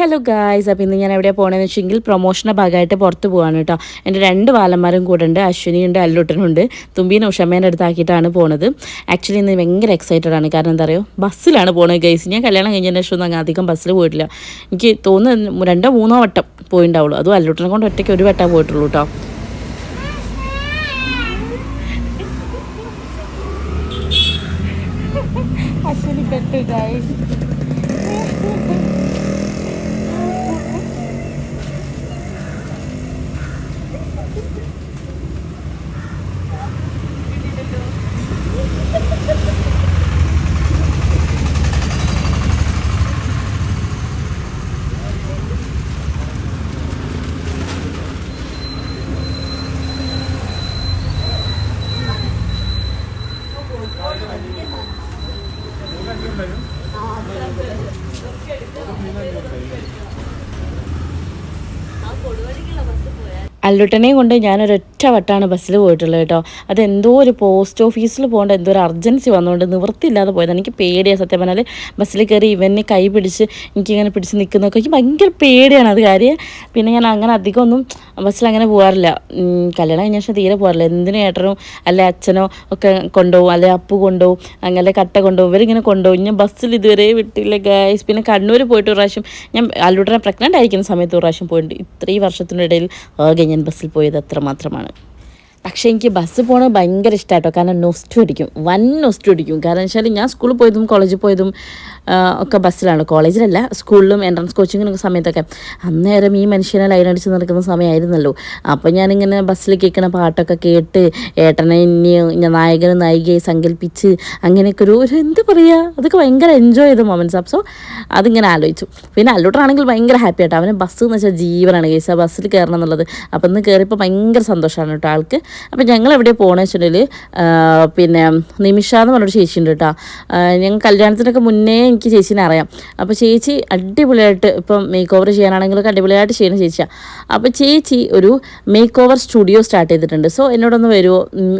Hello guys അപ്പോൾ ഇന്ന് ഞാൻ എവിടെയാണ് പോകണമെന്ന് വെച്ചെങ്കിൽ പ്രൊമോഷന്റെ ഭാഗമായിട്ട് പുറത്ത് പോവാണ് കേട്ടോ. എന്റെ രണ്ട് വാലന്മാരും കൂടെ ഉണ്ട്. അശ്വിനിയുണ്ട് അല്ലുട്ടനുണ്ട് തുമ്പീനെ ഉഷമ്മേന്റെ അടുത്താക്കിയിട്ടാണ് പോണത്. ആക്ച്വലി ഇന്ന് ഭയങ്കര എക്സൈറ്റഡ് ആണ്. കാരണം എന്താ പറയുക ബസ്സിലാണ് പോകുന്നത് ഗൈസ് ഞാൻ കല്യാണം കഴിഞ്ഞതിന് ശേഷം ഒന്നും അധികം ബസ്സിൽ പോയിട്ടില്ല. എനിക്ക് തോന്നുന്നു രണ്ടോ മൂന്നോ വട്ടം പോയിണ്ടാവുള്ളൂ. അതും അല്ലുട്ടനെ കൊണ്ട് ഒറ്റയ്ക്ക് ഒരു വട്ടം പോയിട്ടുള്ളൂ കേട്ടോ. അശ്വിനി പെട്ടു ഗൈസ് അല്ലുട്ടനെയും കൊണ്ട് ഞാനൊരൊറ്റ വട്ടാണ് ബസ്സിൽ പോയിട്ടുള്ളത് കേട്ടോ. അതെന്തോ ഒരു പോസ്റ്റ് ഓഫീസിൽ പോകേണ്ട എന്തോ ഒരു അർജൻസി വന്നുകൊണ്ട് നിവൃത്തിയില്ലാതെ പോയത് എനിക്ക് പേടിയാണ് സത്യം പറഞ്ഞാൽ ബസ്സിൽ കയറി ഇവനെ കൈ പിടിച്ച് എനിക്കിങ്ങനെ പിടിച്ച് നിൽക്കുന്നതൊക്കെ എനിക്ക് ഭയങ്കര പേടിയാണ് അത് കാര്യം. പിന്നെ ഞാൻ അങ്ങനെ അധികം ഒന്നും ബസ്സിൽ അങ്ങനെ പോകാറില്ല കല്യാണം കഴിഞ്ഞ ശേഷം തീരെ പോകാറില്ല എന്തിനും ഏട്ടനോ അല്ലെ അച്ഛനോ ഒക്കെ കൊണ്ടുപോകും അല്ലെ അപ്പു കൊണ്ടുപോകും അങ്ങനെ കട്ട കൊണ്ടുപോകും ഇവരിങ്ങനെ കൊണ്ടുപോകും ഞാൻ ബസ്സിൽ ഇതുവരെ വിട്ടില്ല ഗൈസ് പിന്നെ കണ്ണൂർ പോയിട്ട് ഒരു പ്രാവശ്യം ഞാൻ അല്ലുടനെ പ്രഗ്നന്റ് ആയിരിക്കുന്ന സമയത്ത് ഒരു പ്രാവശ്യം പോയിട്ടുണ്ട്. ഇത്രയും വർഷത്തിനിടയിൽ ആകെ ഞാൻ ബസ്സിൽ പോയത് അത്ര മാത്രമാണ് പക്ഷേ എനിക്ക് ബസ് പോകണത് ഭയങ്കര ഇഷ്ടമായിട്ടോ കാരണം നൊസ്റ്റു അടിക്കും. വൻ നൊസ്റ്റു അടിക്കും. കാരണം വെച്ചാൽ ഞാൻ സ്കൂളിൽ പോയതും കോളേജിൽ പോയതും ഒക്കെ ബസ്സിലാണ്. കോളേജിലല്ല സ്കൂളിലും എൻട്രൻസ് കോച്ചിങ്ങിനൊക്കെ സമയത്തൊക്കെ. അന്നേരം ഈ മനുഷ്യനെ ലൈൻ ലൈനടിച്ച് നടക്കുന്ന സമയമായിരുന്നല്ലോ. അപ്പോൾ ഞാനിങ്ങനെ ബസ്സിൽ കേൾക്കണ പാട്ടൊക്കെ കേട്ട് ഏട്ടനെ ഇനി നായകനും നായികയെ സങ്കല്പിച്ച് അങ്ങനെയൊക്കെ ഒരു ഒരു എന്ത് പറയുക അതൊക്കെ ഭയങ്കര എൻജോയ് ചെയ്ത മൊമെന്റ്സ് ആപ്പ് സോ അതിങ്ങനെ ആലോചിച്ചു. പിന്നെ അല്ലൂട്ടറാണെങ്കിൽ ഭയങ്കര ഹാപ്പി ആട്ടോ. അവന് ബസ് എന്ന് വെച്ചാൽ ജീവനാണ് കേസ് ആ ബസ്സിൽ കയറണം എന്നുള്ളത്. അപ്പം ഇന്ന് കയറിയപ്പോൾ ഭയങ്കര സന്തോഷമാണ് കേട്ടോ ആൾക്ക്. അപ്പം ഞങ്ങൾ എവിടെ പോകണമെന്ന് വെച്ചിട്ടുണ്ടെങ്കിൽ പിന്നെ നിമിഷ എന്ന് പറഞ്ഞൊരു ചേച്ചിയുണ്ട് കേട്ടോ. ഞങ്ങൾ കല്യാണത്തിനൊക്കെ മുന്നേ എനിക്ക് ചേച്ചീനെ അറിയാം. അപ്പോൾ ചേച്ചി അടിപൊളിയായിട്ട് ഇപ്പം മേക്ക് ഓവർ ചെയ്യാനാണെങ്കിലൊക്കെ അടിപൊളിയായിട്ട് ചെയ്യുന്ന ചേച്ചിയാണ് അപ്പോൾ ചേച്ചി ഒരു മേക്ക് ഓവർ സ്റ്റുഡിയോ സ്റ്റാർട്ട് ചെയ്തിട്ടുണ്ട്. സോ എന്നോടൊന്ന് വരുമോ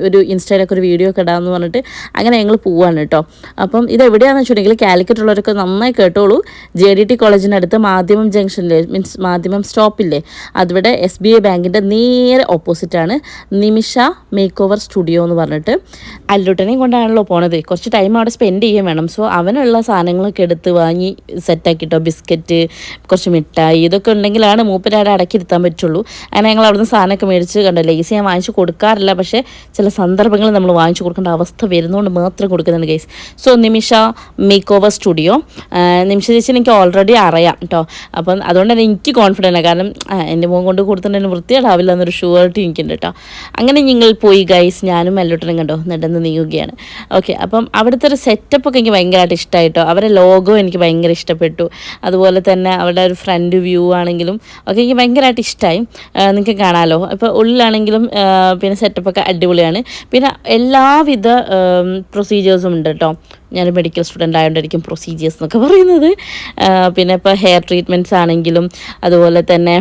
ഒരു ഇൻസ്റ്റയിലൊക്കെ ഒരു വീഡിയോ ഒക്കെ ഇടാമെന്ന് പറഞ്ഞിട്ട് അങ്ങനെ ഞങ്ങൾ പോവാണ് കേട്ടോ. അപ്പം ഇത് എവിടെയാണെന്ന് വെച്ചിട്ടുണ്ടെങ്കിൽ കാലിക്കറ്റ് ഉള്ളവരൊക്കെ നന്നായി കേട്ടോളൂ. ജെ ഡി ടി കോളേജിന്റെ അടുത്ത് മാധ്യമം ജംഗ്ഷനിലെ മീൻസ് മാധ്യമം സ്റ്റോപ്പില്ലേ? അതിവിടെ എസ് ബി ഐ ബാങ്കിന്റെ നേരെ ഓപ്പോസിറ്റാണ് നിമിഷ മേക്ക് ഓവർ സ്റ്റുഡിയോ എന്ന് പറഞ്ഞിട്ട്. അല്ലുട്ടനെയും കൊണ്ടാണല്ലോ പോണത്. കുറച്ച് ടൈം അവിടെ സ്പെൻഡ് ചെയ്യാൻ വേണം. സോ അവനുള്ള സാധനങ്ങളൊക്കെ എടുത്ത് വാങ്ങി സെറ്റാക്കിട്ടോ ബിസ്ക്കറ്റ് കുറച്ച് മിഠായി ഇതൊക്കെ ഉണ്ടെങ്കിലാണ് മൂപ്പരാടെ അടക്കിയിരുത്താൻ പറ്റുള്ളൂ. അങ്ങനെ ഞങ്ങൾ അവിടുന്ന് സാധനമൊക്കെ മേടിച്ച് കണ്ടോ ലേസ് ഞാൻ വാങ്ങിച്ചു കൊടുക്കാറില്ല പക്ഷേ ചില സന്ദർഭങ്ങളിൽ നമ്മൾ വാങ്ങിച്ചു കൊടുക്കേണ്ട അവസ്ഥ വരുന്നതുകൊണ്ട് മാത്രം കൊടുക്കുന്നുണ്ട് guys so Nimisha makeover studio Nimisha ചേച്ചി എനിക്ക് ഓൾറെഡി അറിയാം കേട്ടോ അപ്പം അതുകൊണ്ട് തന്നെ എനിക്ക് കോൺഫിഡന്റ് ആണ്. കാരണം എന്റെ മുഖം കൊണ്ട് കൊടുത്തിട്ടുണ്ടെങ്കിൽ വൃത്തിയാടാവില്ല എന്നൊരു ഷുവർട്ടി എനിക്കുണ്ട് കേട്ടോ അങ്ങനെ നിങ്ങൾ പോയി ഗൈസ് ഞാനും മെല്ലോട്ടനും കണ്ടോ നടന്ന് നീങ്ങുകയാണ്. ഓക്കെ അപ്പം അവിടുത്തെ ഒരു സെറ്റപ്പ് ഒക്കെ എനിക്ക് ഭയങ്കരമായിട്ട് ഇഷ്ടമായിട്ടോ അവരുടെ ലോഗോ എനിക്ക് ഭയങ്കര ഇഷ്ടപ്പെട്ടു. അതുപോലെ തന്നെ അവരുടെ ഒരു ഫ്രണ്ട് വ്യൂ ആണെങ്കിലും ഒക്കെ എനിക്ക് ഭയങ്കരമായിട്ട് ഇഷ്ടമായി നിങ്ങൾക്ക് കാണാമല്ലോ ഇപ്പോൾ ഉള്ളിലാണെങ്കിലും പിന്നെ സെറ്റപ്പൊക്കെ അടിപൊളിയാണ്. പിന്നെ എല്ലാവിധ പ്രൊസീജിയേഴ്സും ഉണ്ട് കേട്ടോ ഞാൻ മെഡിക്കൽ സ്റ്റുഡന്റ് ആയതുകൊണ്ടായിരിക്കും പ്രൊസീജിയേഴ്സ് എന്നൊക്കെ പറയുന്നത്. പിന്നെ ഇപ്പോൾ ഹെയർ ട്രീറ്റ്മെന്റ്സ് ആണെങ്കിലും അതുപോലെ തന്നെ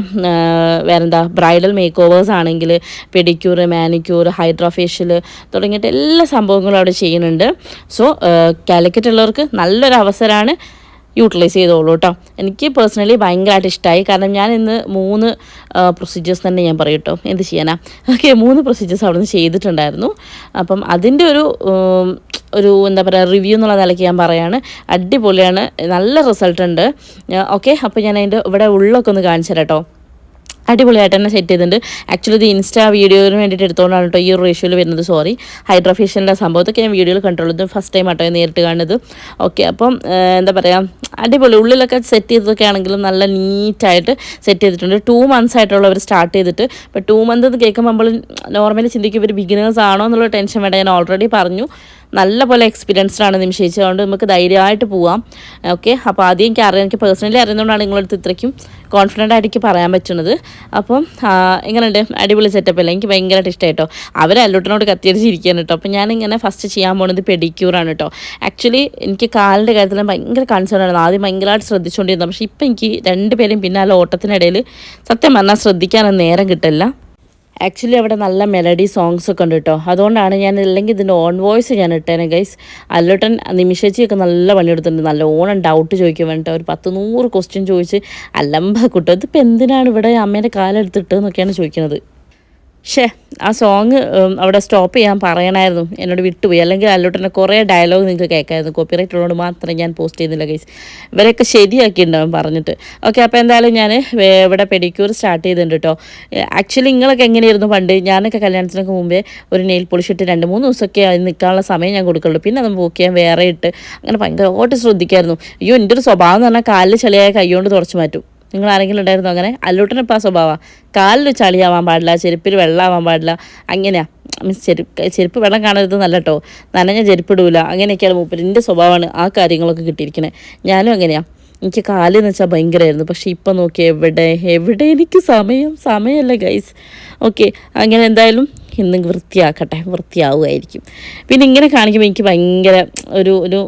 വേറെന്താ ബ്രൈഡൽ മേക്ക് ഓവേഴ്സ് ആണെങ്കിൽ പെഡിക്യൂർ മാനിക്യൂർ ഹൈഡ്രോഫേഷ്യൽ തുടങ്ങിയിട്ട് എല്ലാ സംഭവങ്ങളും അവിടെ ചെയ്യുന്നുണ്ട്. സോ കാലിക്കറ്റ് ഉള്ളവർക്ക് നല്ലൊരു അവസരമാണ് യൂട്ടിലൈസ് ചെയ്തോളൂ കേട്ടോ എനിക്ക് പേഴ്സണലി ഭയങ്കരമായിട്ട് ഇഷ്ടമായി കാരണം ഞാൻ ഇന്ന് മൂന്ന് പ്രൊസീജിയേഴ്സ് തന്നെ ഞാൻ പറയും കേട്ടോ എന്ത് ചെയ്യാനാ? ഓക്കെ മൂന്ന് പ്രൊസീജിയേഴ്സ് അവിടെ നിന്ന് ചെയ്തിട്ടുണ്ടായിരുന്നു. അപ്പം അതിന്റെ ഒരു ഒരു എന്താ പറയുക റിവ്യൂ എന്നുള്ള നിലയ്ക്ക് ഞാൻ പറയാണ്. അടിപൊളിയാണ്. നല്ല റിസൾട്ട് ഉണ്ട്. ഓക്കെ അപ്പോൾ ഞാൻ അതിന്റെ ഇവിടെ ഉള്ളൊക്കെ ഒന്ന് കാണിച്ചു തരാം കേട്ടോ അടിപൊളിയായിട്ട് തന്നെ സെറ്റ് ചെയ്തിട്ടുണ്ട്. ആക്ച്വലി ഇത് ഇൻസ്റ്റാ വീഡിയോന് വേണ്ടിയിട്ട് എടുത്തോണ്ടാണ് കേട്ടോ ഈ റേഷ്യോയിൽ വരുന്നത്. സോറി ഹൈഡ്രോഫേഷ്യലിന്റെ സംഭവത്തൊക്കെ ഞാൻ വീഡിയോയിൽ കണ്ട്രോൾ ഇത് ഫസ്റ്റ് ടൈം ആട്ടോ നേരിട്ട് കാണുന്നത്. ഓക്കെ അപ്പം എന്താ പറയുക അടിപൊളി. ഉള്ളിലൊക്കെ സെറ്റ് ചെയ്തതൊക്കെ ആണെങ്കിലും നല്ല നീറ്റായിട്ട് സെറ്റ് ചെയ്തിട്ടുണ്ട്. ടു മന്ത്സ് ആയിട്ടുള്ള അവർ സ്റ്റാർട്ട് ചെയ്തിട്ട്. ഇപ്പോൾ ടു മന്ത് എന്ന് കേൾക്കുമ്പോൾ നമ്മൾ നോർമലി ചിന്തിക്കും ഇവർ ബിഗിനേഴ്സ് ആണോ എന്നുള്ള ടെൻഷൻ വേണ്ട. ഞാൻ ഓൾറെഡി പറഞ്ഞു. നല്ല പോലെ എക്സ്പീരിയൻസ്ഡ് ആണ് നിമിഷിച്ചത് അതുകൊണ്ട് നമുക്ക് ധൈര്യമായിട്ട് പോവാം. ഓക്കെ അപ്പോൾ ആദ്യം എനിക്ക് അറിയാം എനിക്ക് പേഴ്സണലി അറിയുന്നതുകൊണ്ടാണ് നിങ്ങളടുത്ത് ഇത്രയ്ക്കും കോൺഫിഡന്റ് ആയിട്ട് എനിക്ക് പറയാൻ പറ്റുന്നത്. അപ്പം ആ, എങ്ങനെയുണ്ട്? അടിപൊളി സെറ്റപ്പ് അല്ലേ? എനിക്ക് ഭയങ്കരമായിട്ട് ഇഷ്ടമായിട്ടോ അവർ അല്ലൂട്ടിനോട് കത്തിയടിച്ചിരിക്കുകയാണ് കേട്ടോ. അപ്പോൾ ഞാനിങ്ങനെ ഫസ്റ്റ് ചെയ്യാൻ പോകുന്നത് പെഡിക്യൂറാണ് കേട്ടോ. ആക്ച്വലി എനിക്ക് കാലിന്റെ കാര്യത്തിൽ ഭയങ്കര കൺസേൺ ആയിരുന്നു. ആദ്യം ഭയങ്കരമായിട്ട് ശ്രദ്ധിച്ചുകൊണ്ടിരുന്നത് പക്ഷേ ഇപ്പം എനിക്ക് രണ്ട് രണ്ടുപേരും പിന്നാലെ ഓട്ടത്തിനിടയിൽ സത്യം പറഞ്ഞാൽ ശ്രദ്ധിക്കാനൊന്നും നേരം കിട്ടില്ല ആക്ച്വലി അവിടെ നല്ല മെലഡി സോങ്സ് ഒക്കെ ഉണ്ട് കേട്ടോ അതുകൊണ്ടാണ് ഞാൻ അല്ലെങ്കിൽ ഇതിന്റെ ഓൺ വോയിസ് ഞാൻ ഇട്ടേനെ ഗൈസ് അല്ലോട്ടൻ നിമിഷച്ചിയൊക്കെ നല്ല പണിയെടുത്തിട്ടുണ്ട് നല്ല ഓണം ഡൗട്ട് ചോദിക്കാൻ വേണ്ടിയിട്ട് ഒരു പത്ത് നൂറ് ക്വസ്റ്റ്യൻ ചോദിച്ച് അലമ്പ കുട്ടോ ഇതിപ്പോൾ എന്തിനാണ് ഇവിടെ അമ്മേന്റെ കാലെടുത്തിട്ട് എന്നൊക്കെയാണ് ചോദിക്കുന്നത് ഷേ ആ സോങ് അവിടെ സ്റ്റോപ്പ് ചെയ്യാൻ പറയണമായിരുന്നു എന്നോട് വിട്ടുപോയി. അല്ലെങ്കിൽ അല്ലോട്ടന്റെ കുറേ ഡയലോഗ് നിങ്ങൾക്ക് കേൾക്കായിരുന്നു. കോപ്പിറൈറ്റ് ഉള്ളതുകൊണ്ട് മാത്രം ഞാൻ പോസ്റ്റ് ചെയ്യുന്നില്ല ഗൈസ് ഇവരൊക്കെ ശരിയാക്കിയിട്ടുണ്ടാവും പറഞ്ഞിട്ട്. ഓക്കെ അപ്പോൾ എന്തായാലും ഞാൻ ഇവിടെ പെഡിക്യൂർ സ്റ്റാർട്ട് ചെയ്തിട്ടുണ്ട് കേട്ടോ ആക്ച്വലി നിങ്ങളൊക്കെ എങ്ങനെയായിരുന്നു പണ്ട്? ഞാനൊക്കെ കല്യാണത്തിനൊക്കെ മുമ്പേ ഒരു നെയിൽ പോളിഷ് ഇട്ട് രണ്ട് മൂന്ന് ദിവസമൊക്കെ നിൽക്കാനുള്ള സമയം ഞാൻ കൊടുക്കുള്ളൂ. പിന്നെ അത് ബുക്ക് ചെയ്യാൻ വേറെ ഇട്ട് അങ്ങനെ ഭയങ്കരമായിട്ട് ശ്രദ്ധിക്കായിരുന്നു. അയ്യോ എന്റെ ഒരു സ്വഭാവം എന്ന് പറഞ്ഞാൽ കാലിൽ ചെളിയായ കൈ കൊണ്ട് തുറച്ചു മാറ്റും. നിങ്ങൾ ആരെങ്കിലും ഉണ്ടായിരുന്നു അങ്ങനെ? അല്ലൂട്ടനിപ്പോൾ ആ സ്വഭാവമാണ് കാലിൽ ചളിയാവാൻ പാടില്ല ചെരുപ്പിൽ വെള്ളമാവാൻ പാടില്ല. അങ്ങനെയാണ് മീൻസ് ചെരുപ്പ് ചെരുപ്പ് വെള്ളം കാണരുത് നല്ല കേട്ടോ നനഞ്ഞ ചെരുപ്പിടൂല. അങ്ങനെയൊക്കെയാണ് മൂപ്പര്. എന്റെ സ്വഭാവമാണ് ആ കാര്യങ്ങളൊക്കെ കിട്ടിയിരിക്കണേ. ഞാനും അങ്ങനെയാണ് എനിക്ക് കാലെന്ന് വെച്ചാൽ ഭയങ്കരമായിരുന്നു പക്ഷേ ഇപ്പം നോക്കി എവിടെ? എവിടെ എനിക്ക് സമയം? സമയമല്ല ഗൈസ് ഓക്കെ അങ്ങനെ എന്തായാലും ഇന്ന് വൃത്തിയാക്കട്ടെ വൃത്തിയാവുമായിരിക്കും. പിന്നെ ഇങ്ങനെ കാണിക്കുമ്പോൾ എനിക്ക് ഭയങ്കര ഒരു ഒരു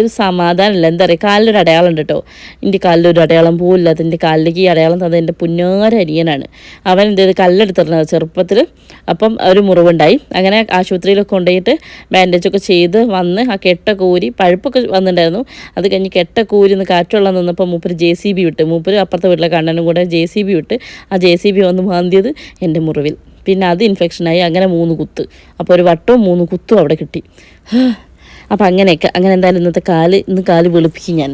ഒരു സമാധാനമില്ല. എന്താ പറയുക കാലിലൊരു അടയാളം ഉണ്ട് കേട്ടോ. എന്റെ കാലിലൊരു അടയാളം പോലില്ല അതിന്റെ കാലിലേക്ക് ഈ അടയാളം തന്നത് എന്റെ പുന്നാര അരിയനാണ് അവൻ എന്ത് ചെയ്ത്? കല്ലെടുത്തിരുന്നത് ചെറുപ്പത്തിൽ. അപ്പം ഒരു മുറിവുണ്ടായി. അങ്ങനെ ആശുപത്രിയിലൊക്കെ കൊണ്ടുപോയിട്ട് ബാൻഡേജൊക്കെ ചെയ്ത് വന്ന് ആ കെട്ട കൂരി പഴുപ്പൊക്കെ വന്നിട്ടുണ്ടായിരുന്നു. അത് കഴിഞ്ഞ് കെട്ട കൂരി നിന്ന് കാറ്റുള്ള നിന്നപ്പോൾ മൂപ്പര് ജെ സി ബി വിട്ട്. മൂപ്പര് അപ്പുറത്തെ വീട്ടിലെ കണ്ണനും കൂടെ ജെ സി ബി വിട്ട് ആ ജെ സി ബി വന്ന് മാന്തിയത് എന്റെ മുറിവിൽ. പിന്നെ അത് ഇൻഫെക്ഷനായി അങ്ങനെ മൂന്ന് കുത്ത്. അപ്പോൾ ഒരു വട്ടവും മൂന്ന് കുത്തും അവിടെ കിട്ടി. അപ്പോൾ അങ്ങനെയൊക്കെ അങ്ങനെ എന്തായാലും ഇന്നത്തെ കാൽ ഇന്ന് കാൽ വെളുപ്പിക്കും ഞാൻ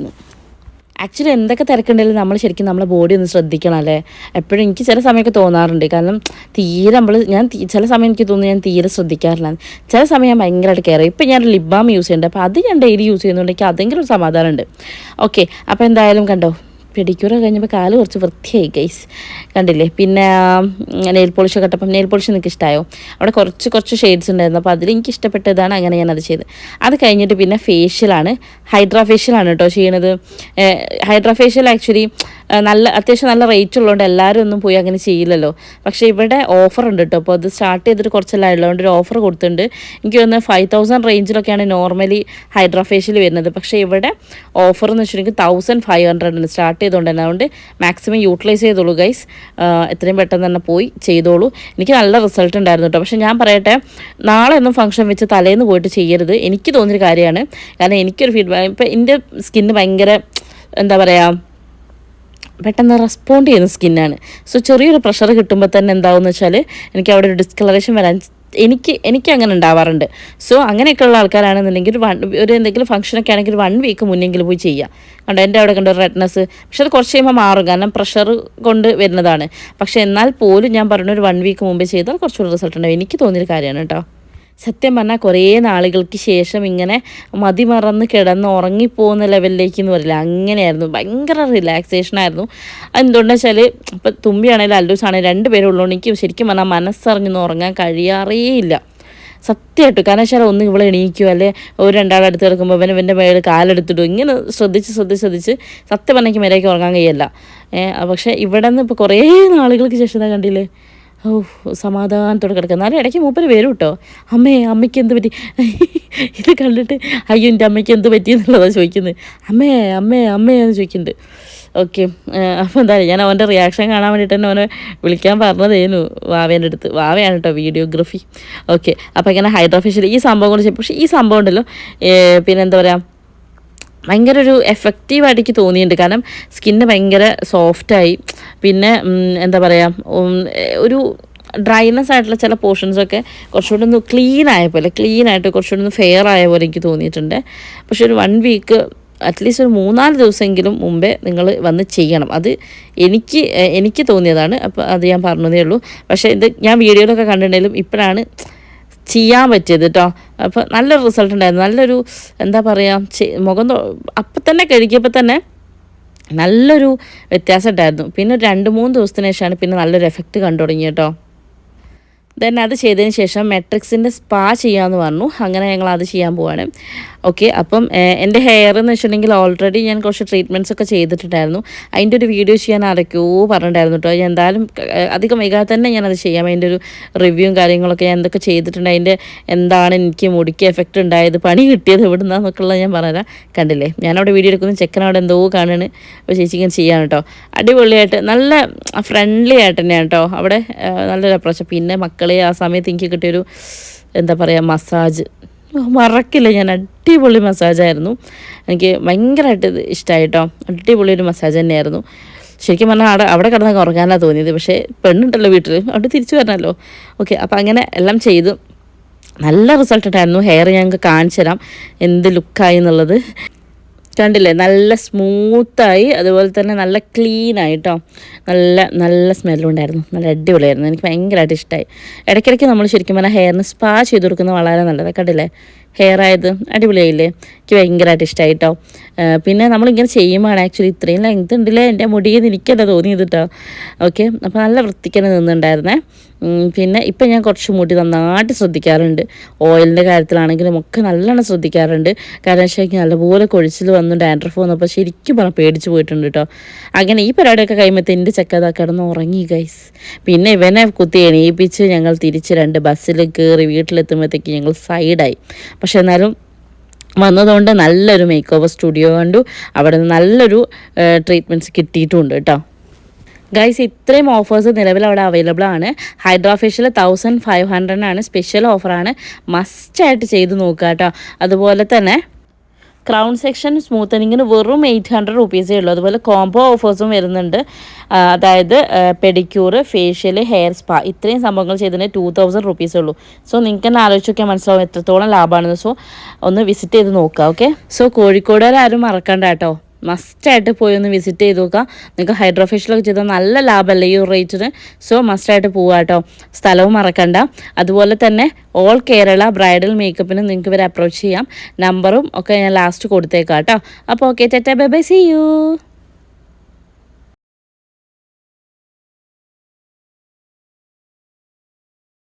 ആക്ച്വലി എന്തൊക്കെ തിരക്കുണ്ടെങ്കിലും നമ്മൾ ശരിക്കും നമ്മളെ ബോഡി ഒന്ന് ശ്രദ്ധിക്കണം അല്ലേ? എപ്പോഴും എനിക്ക് ചില സമയമൊക്കെ തോന്നാറുണ്ട്. കാരണം തീരെ നമ്മൾ ഞാൻ ചില സമയം എനിക്ക് തോന്നുന്നു ഞാൻ തീരെ ശ്രദ്ധിക്കാറില്ല. ചില സമയം ഞാൻ ഭയങ്കരമായിട്ട് കയറും ഇപ്പം ഞാൻ ലിബാം യൂസ് ചെയ്യുന്നുണ്ട്. അപ്പോൾ അത് ഞാൻ ഡെയിലി യൂസ് ചെയ്യുന്നുണ്ടെങ്കിൽ അതെങ്കിലും ഒരു സമാധാനമുണ്ട്. ഓക്കെ അപ്പോൾ എന്തായാലും കണ്ടോ? പെഡിക്യൂർ കഴിഞ്ഞപ്പോൾ കാൽ കുറച്ച് വൃത്തിയായി ഗൈസ് കണ്ടില്ലേ? പിന്നെ നെയിൽ പോളിഷ് കട്ടപ്പം നെയിൽ പോളിഷ് നിങ്ങൾക്ക് ഇഷ്ടമായോ അവിടെ കുറച്ച് കുറച്ച് ഷെയ്ഡ്സ് ഉണ്ടായിരുന്നു. അപ്പോൾ അതിൽ എനിക്ക് ഇഷ്ടപ്പെട്ടതാണ് അങ്ങനെ ഞാനത് ചെയ്ത്. അത് കഴിഞ്ഞിട്ട് പിന്നെ ഫേഷ്യലാണ് ഹൈഡ്രാ ഫേഷ്യലാണ് കേട്ടോ ചെയ്യണത്. ഹൈഡ്രാ ഫേഷ്യൽ ആക്ച്വലി നല്ല അത്യാവശ്യം നല്ല റേറ്റ് ഉള്ളതുകൊണ്ട് എല്ലാവരും ഒന്നും പോയി അങ്ങനെ ചെയ്യില്ലല്ലോ. പക്ഷേ ഇവിടെ ഓഫർ ഉണ്ട് കേട്ടോ അപ്പോൾ അത് സ്റ്റാർട്ട് ചെയ്തിട്ട് കുറച്ചല്ല ഉള്ളതുകൊണ്ട് ഒരു ഓഫർ കൊടുത്തിട്ടുണ്ട്. എനിക്ക് തോന്നുന്നത് ഫൈവ് തൗസൻഡ് റേഞ്ചിലൊക്കെയാണ് നോർമലി ഹൈഡ്രോഫേഷ്യൽ വരുന്നത്. പക്ഷേ ഇവിടെ ഓഫർ എന്ന് വെച്ചിട്ടുണ്ടെങ്കിൽ തൗസൻഡ് ഫൈവ് ഹൺഡ്രഡ് ആണ് സ്റ്റാർട്ട് ചെയ്തുകൊണ്ട് തന്നെ. അതുകൊണ്ട് മാക്സിമം യൂട്ടിലൈസ് ചെയ്തോളൂ ഗൈസ് എത്രയും പെട്ടെന്ന് തന്നെ പോയി ചെയ്തോളൂ. എനിക്ക് നല്ല റിസൾട്ട് ഉണ്ടായിരുന്നു കേട്ടോ പക്ഷേ ഞാൻ പറയട്ടെ നാളെ ഒന്നും ഫംഗ്ഷൻ വെച്ച് തലേന്ന് പോയിട്ട് ചെയ്യരുത്. എനിക്ക് തോന്നിയൊരു കാര്യമാണ്. കാരണം എനിക്കൊരു ഫീഡ്ബാക്ക് ഇപ്പം എന്റെ സ്കിന്ന് ഭയങ്കര എന്താ പറയുക പെട്ടെന്ന് റെസ്പോണ്ട് ചെയ്യുന്ന സ്കിന്നാണ് സോ ചെറിയൊരു പ്രഷർ കിട്ടുമ്പോൾ തന്നെ എന്താവുമെന്ന് വെച്ചാൽ എനിക്ക് അവിടെ ഒരു ഡിസ്കളറേഷൻ വരാൻ എനിക്ക് എനിക്ക് അങ്ങനെ ഉണ്ടാവാറുണ്ട്. സോ അങ്ങനെയൊക്കെയുള്ള ആൾക്കാരാണെന്നുണ്ടെങ്കിൽ ഒരു വൺ ഒരു എന്തെങ്കിലും ഫംഗ്ഷനൊക്കെ ആണെങ്കിൽ ഒരു വൺ വീക്ക് മുന്നെങ്കിലും പോയി ചെയ്യുക കണ്ടോ എന്റെ അവിടെ കണ്ട റെഡ്നെസ് പക്ഷെ അത് കുറച്ച് കഴിയുമ്പോൾ മാറും. കാരണം പ്രഷർ കൊണ്ട് വരുന്നതാണ്. പക്ഷേ എന്നാൽ പോലും ഞാൻ പറഞ്ഞ ഒരു വൺ വീക്ക് മുമ്പേ ചെയ്താൽ കുറച്ചുകൂടി റിസൾട്ട് ഉണ്ടാവും. എനിക്ക് തോന്നിയൊരു കാര്യമാണ് കേട്ടോ. സത്യം പറഞ്ഞാൽ കുറേ നാളുകൾക്ക് ശേഷം ഇങ്ങനെ മതിമറന്ന് കിടന്ന് ഉറങ്ങിപ്പോകുന്ന ലെവലിലേക്ക് എന്ന് പറയില്ല അങ്ങനെയായിരുന്നു. ഭയങ്കര റിലാക്സേഷൻ ആയിരുന്നു. എന്തുകൊണ്ടെന്ന് വെച്ചാൽ ഇപ്പം തുമ്പിയാണെങ്കിലും അല്ലൂസ് ആണെങ്കിലും രണ്ട് പേരും ഉള്ളതുകൊണ്ട് എനിക്ക് ശരിക്കും പറഞ്ഞാൽ മനസ്സറിഞ്ഞൊന്നും ഉറങ്ങാൻ കഴിയാറേ ഇല്ല. സത്യമായിട്ടും കാരണം വെച്ചാൽ ഒന്ന് ഇവിടെ എണീക്കുമോ അല്ലെ ഒരു രണ്ടാളെ അടുത്ത് കിടക്കുമ്പോൾ പിന്നെ ഇവന്റെ മേളിൽ കാലെടുത്തിടും ഇങ്ങനെ ശ്രദ്ധിച്ച് ശ്രദ്ധിച്ച് ശ്രദ്ധിച്ച് സത്യം പറഞ്ഞാൽ മേലേക്ക് ഉറങ്ങാൻ കഴിയല്ല. പക്ഷേ ഇവിടെ നിന്ന് ഇപ്പോൾ കുറേ നാളുകൾക്ക് ശേഷം കണ്ടില്ലേ? ഓ സമാധാനത്തോടെ കിടക്കുക. എന്നാലും ഇടയ്ക്ക് മൂപ്പര് വരും കേട്ടോ. അമ്മേ അമ്മയ്ക്ക് എന്ത് പറ്റി? ഇത് കണ്ടിട്ട് അയ്യോ എന്റെ അമ്മയ്ക്ക് എന്ത് പറ്റി എന്നുള്ളതാണ് ചോദിക്കുന്നത്. അമ്മേ അമ്മേ അമ്മേ എന്ന് ചോദിക്കുന്നുണ്ട്. ഓക്കെ അപ്പോൾ എന്തായാലും ഞാൻ അവന്റെ റിയാക്ഷൻ കാണാൻ വേണ്ടിയിട്ട് തന്നെ അവനെ വിളിക്കാൻ പറഞ്ഞതേനു വാവേന്റെ അടുത്ത്. വാവയാണ് കേട്ടോ വീഡിയോഗ്രഫി ഓക്കെ അപ്പോൾ ഇങ്ങനെ ഹൈഡ്രോഫേഷ്യൽ ഈ സംഭവം കൊണ്ട് പക്ഷേ ഈ സംഭവം ഉണ്ടല്ലോ പിന്നെ എന്താ പറയുക ഭയങ്കര ഒരു എഫക്റ്റീവായിട്ട് എനിക്ക് തോന്നിയിട്ടുണ്ട്. കാരണം സ്കിന്ന് ഭയങ്കര സോഫ്റ്റായി പിന്നെ എന്താ പറയുക ഒരു ഡ്രൈനെസ് ആയിട്ടുള്ള ചില പോർഷൻസൊക്കെ കുറച്ചുകൂടി ഒന്ന് ക്ലീൻ ആയ പോലെ ക്ലീൻ ആയിട്ട് കുറച്ചുകൂടി ഒന്ന് ഫെയർ ആയ പോലെ എനിക്ക് തോന്നിയിട്ടുണ്ട്. പക്ഷെ ഒരു വൺ വീക്ക് അറ്റ്ലീസ്റ്റ് ഒരു മൂന്നാൽ ദിവസമെങ്കിലും മുമ്പേ നിങ്ങൾ വന്ന് ചെയ്യണം. അത് എനിക്ക് എനിക്ക് തോന്നിയതാണ്. അപ്പോൾ അത് ഞാൻ പറഞ്ഞതേ ഉള്ളൂ. പക്ഷേ ഇത് ഞാൻ വീഡിയോയിലൊക്കെ കണ്ടിട്ടുണ്ടെങ്കിലും ഇപ്പോഴാണ് ചെയ്യാൻ പറ്റിയത് കേട്ടോ അപ്പോൾ നല്ലൊരു റിസൾട്ട് ഉണ്ടായിരുന്നു. നല്ലൊരു എന്താ പറയുക മുഖം അപ്പം തന്നെ കഴിക്കുമ്പോൾ തന്നെ നല്ലൊരു വ്യത്യാസം ഉണ്ടായിരുന്നു. പിന്നെ രണ്ട് മൂന്ന് ദിവസത്തിന് ശേഷമാണ് പിന്നെ നല്ലൊരു എഫക്റ്റ് കണ്ടു തുടങ്ങി കേട്ടോ ദെൻ അത് ചെയ്തതിന് ശേഷം മെട്രിക്സിന്റെ സ്പാ ചെയ്യാമെന്ന് പറഞ്ഞു. അങ്ങനെ ഞങ്ങൾ അത് ചെയ്യാൻ പോവാണ്. ഓക്കെ അപ്പം എന്റെ ഹെയർ എന്ന് വെച്ചിട്ടുണ്ടെങ്കിൽ ഓൾറെഡി ഞാൻ കുറച്ച് ട്രീറ്റ്മെന്റ്സ് ഒക്കെ ചെയ്തിട്ടുണ്ടായിരുന്നു. അതിന്റെ ഒരു വീഡിയോ ചെയ്യാൻ ആരൊക്കെയോ പറഞ്ഞിട്ടുണ്ടായിരുന്നു കേട്ടോ ഞാൻ എന്തായാലും അധികം വൈകാതെ തന്നെ ഞാനത് ചെയ്യാം. അതിന്റെ ഒരു റിവ്യൂവും കാര്യങ്ങളൊക്കെ ഞാൻ എന്തൊക്കെ ചെയ്തിട്ടുണ്ട് അതിന്റെ എന്താണ് എനിക്ക് മുടിക്ക് എഫക്റ്റ് ഉണ്ടായത് പണി കിട്ടിയത് എവിടുന്നാന്നൊക്കെയുള്ള ഞാൻ പറഞ്ഞുതരാം. കണ്ടില്ലേ? ഞാനവിടെ വീഡിയോ എടുക്കുന്നു ചെക്കൻ അവിടെ എന്തോ കാണാണ് അപ്പോൾ ചേച്ചി ഇങ്ങനെ ചെയ്യാണ് കേട്ടോ അടിപൊളിയായിട്ട് നല്ല ഫ്രണ്ട്ലി ആയിട്ട് തന്നെയാണ് കേട്ടോ അവിടെ നല്ലൊരു അപ്രോച്ച് പിന്നെ മക്കളെ ആ സമയത്ത് എനിക്ക് കിട്ടിയൊരു എന്താ പറയുക മസാജ് മറക്കില്ല. ഞാൻ അടിപൊളി മസാജായിരുന്നു എനിക്ക് ഭയങ്കരമായിട്ട് ഇത് ഇഷ്ടമായിട്ടോ അടിപൊളി ഒരു മസാജ് തന്നെയായിരുന്നു. ശരിക്കും പറഞ്ഞാൽ അവിടെ അവിടെ കിടന്നൊക്കെ ഉറങ്ങാനാണ് തോന്നിയത്. പക്ഷേ പെണ്ണുണ്ടല്ലോ വീട്ടിൽ അവിടെ തിരിച്ചു വരണമല്ലോ ഓക്കെ അപ്പോൾ അങ്ങനെ എല്ലാം ചെയ്തു. നല്ല റിസൾട്ട് ഉണ്ടായിരുന്നു. ഹെയർ ഞങ്ങൾക്ക് കാണിച്ചു തരാം എന്ത് ലുക്കായി എന്നുള്ളത്. കണ്ടില്ലേ? നല്ല സ്മൂത്തായി അതുപോലെ തന്നെ നല്ല ക്ലീൻ ആയിട്ടോ. നല്ല നല്ല സ്മെല്ലുണ്ടായിരുന്നു നല്ല അടിപൊളിയായിരുന്നു. എനിക്ക് ഭയങ്കരമായിട്ട് ഇഷ്ടമായി ഇടയ്ക്കിടയ്ക്ക് നമ്മൾ ശരിക്കും പറഞ്ഞാൽ ഹെയറിന് സ്പാ ചെയ്ത് കൊടുക്കുന്നത് വളരെ നല്ലത്. കണ്ടില്ലേ? ഹെയർ ആയത് അടിപൊളിയായില്ലേ? എനിക്ക് ഭയങ്കരമായിട്ട് ഇഷ്ടമായി കേട്ടോ പിന്നെ നമ്മളിങ്ങനെ ചെയ്യുമ്പോഴാണ് ആക്ച്വലി ഇത്രയും ലെങ്ത് ഉണ്ടല്ലേ? എന്റെ മുടിയിൽ എനിക്കല്ല തോന്നിയത് കേട്ടോ ഓക്കെ അപ്പോൾ നല്ല വൃത്തിക്കന്നെ നിന്നുണ്ടായിരുന്നേ പിന്നെ ഇപ്പം ഞാൻ കുറച്ച് മുടി നന്നായിട്ട് ശ്രദ്ധിക്കാറുണ്ട്. ഓയിലിന്റെ കാര്യത്തിലാണെങ്കിലും ഒക്കെ നല്ലോണം ശ്രദ്ധിക്കാറുണ്ട്. കാരണം വെച്ചാൽ നല്ലപോലെ കൊഴിച്ചിൽ വന്നു ഡാൻഡ്രഫ് വന്നപ്പോൾ ശരിക്കും പറഞ്ഞാൽ പേടിച്ച് പോയിട്ടുണ്ട് കേട്ടോ അങ്ങനെ ഈ പരിപാടിയൊക്കെ കഴിയുമ്പോൾ എന്റെ ചക്കത കിടന്ന് ഉറങ്ങി ഗൈസ് പിന്നെ ഇവനെ കുത്തി എണീപ്പിച്ച് ഞങ്ങൾ തിരിച്ച് രണ്ട് ബസ്സിൽ കയറി വീട്ടിലെത്തുമ്പോഴത്തേക്ക് ഞങ്ങൾ സൈഡായി പക്ഷെ എന്നാലും വന്നതുകൊണ്ട് നല്ലൊരു മേക്ക് ഓവർ സ്റ്റുഡിയോ കണ്ടു. അവിടെ നല്ലൊരു ട്രീറ്റ്മെന്റ്സ് കിട്ടിയിട്ടുമുണ്ട് കേട്ടോ ഗൈസ് ഇത്രയും ഓഫേഴ്സ് നിലവിൽ അവിടെ അവൈലബിൾ ആണ്. ഹൈഡ്രാ ഫേഷ്യൽ തൗസൻഡ് ഫൈവ് ഹൺഡ്രഡിനാണ് സ്പെഷ്യൽ ഓഫറാണ് മസ്റ്റായിട്ട് ചെയ്ത് നോക്കുക കേട്ടോ. അതുപോലെ തന്നെ ക്രൗൺ സെക്ഷൻ സ്മൂത്തനിങ്ങിന് വെറും എയ്റ്റ് ഹൺഡ്രഡ് റുപ്പീസേ ഉള്ളൂ. അതുപോലെ കോംബോ ഓഫേഴ്സും വരുന്നുണ്ട്. അതായത് പെഡിക്യൂർ ഫേഷ്യൽ ഹെയർ സ്പാ ഇത്രയും സംഭവങ്ങൾ ചെയ്തതിന് ടു തൗസൻഡ് റുപ്പീസേ ഉള്ളൂ. സോ നിങ്ങൾക്ക് തന്നെ ആലോചിച്ച് നോക്കിയാൽ മനസ്സിലാവും എത്രത്തോളം ലാഭമാണെന്ന് സോ ഒന്ന് വിസിറ്റ് ചെയ്ത് നോക്കുക ഓക്കെ സോ കോഴിക്കോടുകാരും മറക്കണ്ട കേട്ടോ. മസ്റ്റായിട്ട് പോയി ഒന്ന് വിസിറ്റ് ചെയ്ത് നോക്കുക നിങ്ങൾക്ക് ഹൈഡ്രോ ഫേഷ്യലൊക്കെ ചെയ്താൽ നല്ല ലാഭമല്ലേ ഈ റേറ്റിന് സോ മസ്റ്റായിട്ട് പോവുക കേട്ടോ സ്ഥലവും മറക്കണ്ട. അതുപോലെ തന്നെ ഓൾ കേരള ബ്രൈഡൽ മേക്കപ്പിന് നിങ്ങൾക്ക് ഇവരെ അപ്രോച്ച് ചെയ്യാം. നമ്പറും ഒക്കെ ഞാൻ ലാസ്റ്റ് കൊടുത്തേക്കാം കേട്ടോ അപ്പോൾ okay tata bye bye see you